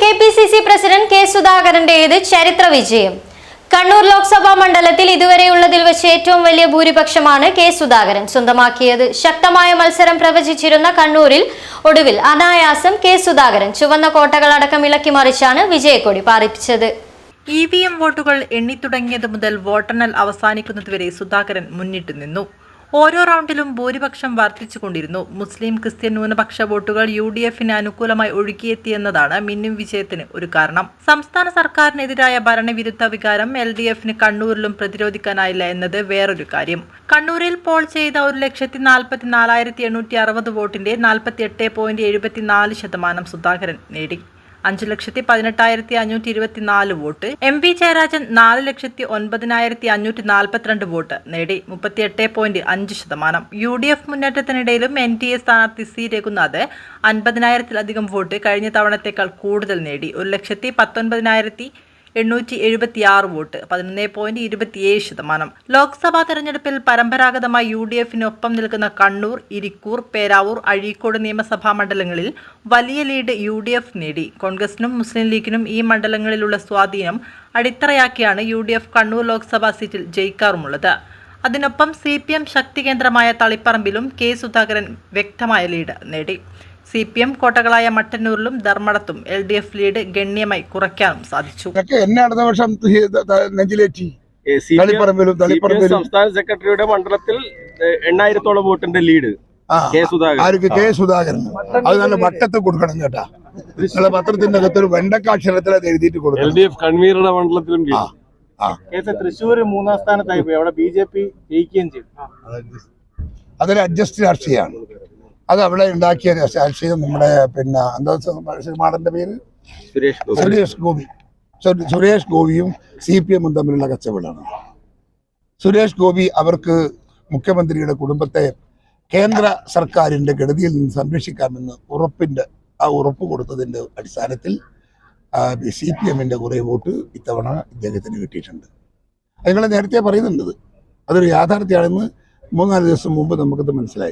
K P C C president K സുധാകരന്റേത് ചരിത്ര വിജയം. കണ്ണൂർ ലോക്സഭാ മണ്ഡലത്തിൽ ഇതുവരെയുള്ളതിൽ വെച്ച് ഏറ്റവും വലിയ ഭൂരിപക്ഷമാണ് കെ സുധാകരൻ. സ്വന്തമാക്കിയത് ശക്തമായ മത്സരം പ്രവചിച്ചിരുന്ന കണ്ണൂരിൽ ഒടുവിൽ അനായാസം കെ സുധാകരൻ ചുവന്ന കോട്ടകളടക്കം ഇളക്കി മറിച്ചാണ് വിജയക്കൊടി പാറിപ്പിച്ചത്. ഇ വി എം വോട്ടുകൾ എണ്ണിത്തുടങ്ങിയത് മുതൽ വോട്ടെണ്ണൽ അവസാനിക്കുന്നതുവരെ സുധാകരൻ മുന്നിട്ട് നിന്നു. ഓരോ റൗണ്ടിലും ഭൂരിപക്ഷം വർദ്ധിച്ചുകൊണ്ടിരുന്നു. മുസ്ലിം ക്രിസ്ത്യൻ ന്യൂനപക്ഷ വോട്ടുകൾ യു ഡി എഫിന് അനുകൂലമായി ഒഴുകിയെത്തിയെന്നതാണ് മിന്നും വിജയത്തിന് ഒരു കാരണം. സംസ്ഥാന സർക്കാരിനെതിരായ ഭരണവിരുദ്ധ വികാരം എൽ ഡി എഫിന് കണ്ണൂരിലും പ്രതിരോധിക്കാനായില്ല എന്നത് വേറൊരു കാര്യം. കണ്ണൂരിൽ പോൾ ചെയ്ത ഒരു ലക്ഷത്തി നാൽപ്പത്തി നാലായിരത്തി എണ്ണൂറ്റി അറുപത് വോട്ടിന്റെ നാൽപ്പത്തി എട്ട് പോയിന്റ് എഴുപത്തിനാല് ശതമാനം സുധാകരൻ നേടി. അഞ്ചു ലക്ഷത്തി പതിനെട്ടായിരത്തി അഞ്ഞൂറ്റി ഇരുപത്തിനാല് വോട്ട്. എം വി ജയരാജൻ നാല് ലക്ഷത്തി ഒൻപതിനായിരത്തി അഞ്ഞൂറ്റി നാൽപ്പത്തിരണ്ട് വോട്ട്. നേടി മുപ്പത്തിയെട്ട് പോയിന്റ് അഞ്ച് ശതമാനം. യു ഡി എഫ് മുന്നേറ്റത്തിനിടയിലും എൻ ഡി എ സ്ഥാനാർത്ഥി സി രഘുനാഥ് അൻപതിനായിരത്തിലധികം വോട്ട് കഴിഞ്ഞ തവണത്തേക്കാൾ കൂടുതൽ നേടി. ഒരു ലക്ഷത്തി പത്തൊൻപതിനായിരത്തി എണ്ണൂറ്റി എഴുപത്തി ആറ് വോട്ട് പതിനൊന്ന് പോയിന്റ് ഇരുപത്തിയേഴ് ശതമാനം. ലോക്സഭാ തെരഞ്ഞെടുപ്പിൽ പരമ്പരാഗതമായി യു ഡി എഫിനൊപ്പം നിൽക്കുന്ന കണ്ണൂർ ഇരിക്കൂർ പേരാവൂർ അഴീക്കോട് നിയമസഭാ മണ്ഡലങ്ങളിൽ വലിയ ലീഡ് യു ഡി എഫ് നേടി. കോൺഗ്രസിനും മുസ്ലിം ലീഗിനും ഈ മണ്ഡലങ്ങളിലുള്ള സ്വാധീനം അടിത്തറയാക്കിയാണ് U D F Kannur Lok Sabha സീറ്റിൽ ജയിക്കാറുമുള്ളത്. അതിനൊപ്പം സി പി എം ശക്തി കേന്ദ്രമായ തളിപ്പറമ്പിലും കെ സുധാകരൻ വ്യക്തമായ ലീഡ് നേടി. സി പി എം കോട്ടകളായ മട്ടന്നൂരിലും ധർമ്മടത്തും എൽ ഡി എഫ് ലീഡ് ഗണ്യമായി കുറയ്ക്കാനും സാധിച്ചു. എന്നെ അടുത്ത വർഷം നെഞ്ചിലേറ്റി. സംസ്ഥാന സെക്രട്ടറിയുടെ മണ്ഡലത്തിൽ എണ്ണായിരത്തോളം വോട്ടിന്റെ ലീഡ് ആ കെ സുധാകരൻ. ആർക്ക് കെ സുധാകരൻ. അത് നല്ല വട്ടത്ത് കൊടുക്കണം കേട്ടാ. നിങ്ങളെ പത്രത്തിന്റെ അകത്ത് ഒരു വെണ്ടക്കാക്ഷരത്തിൽ അത് എഴുതിയിട്ട് എൽ ഡി എഫ് കൺവീനറുടെ മണ്ഡലത്തിലും തൃശ്ശൂർ മൂന്നാം സ്ഥാനത്തായി പോയി. അവിടെ ബി ജെ പി ജയിക്കുകയും ചെയ്തു. അതൊരു അഡ്ജസ്റ്റ് രാഷ്ട്രീയമാണ്. അത് അവിടെ ഉണ്ടാക്കിയ രാഷ്ട്രീയം നമ്മുടെ പിന്നെ എന്താ സിനിമാടന്റെ പേര്? സുരേഷ് ഗോപി. സുരേഷ് ഗോപിയും സി പി എമ്മും തമ്മിലുള്ള കച്ചവടമാണ്. സുരേഷ് ഗോപി അവർക്ക് മുഖ്യമന്ത്രിയുടെ കുടുംബത്തെ കേന്ദ്ര സർക്കാരിന്റെ ഗതിയിൽ നിന്ന് സംരക്ഷിക്കാമെന്ന് ഉറപ്പിന്റെ ആ ഉറപ്പ് കൊടുത്തതിന്റെ അടിസ്ഥാനത്തിൽ സി പി എമ്മിന്റെ കുറെ വോട്ട് ഇത്തവണ ഇദ്ദേഹത്തിന് കിട്ടിയിട്ടുണ്ട്. നിങ്ങൾ നേരത്തെ പറയുന്നുണ്ട്. അതൊരു യാഥാർത്ഥ്യമാണെന്ന് മൂന്നാൽ ദിവസം മുമ്പ് നമുക്കത് മനസ്സിലായി.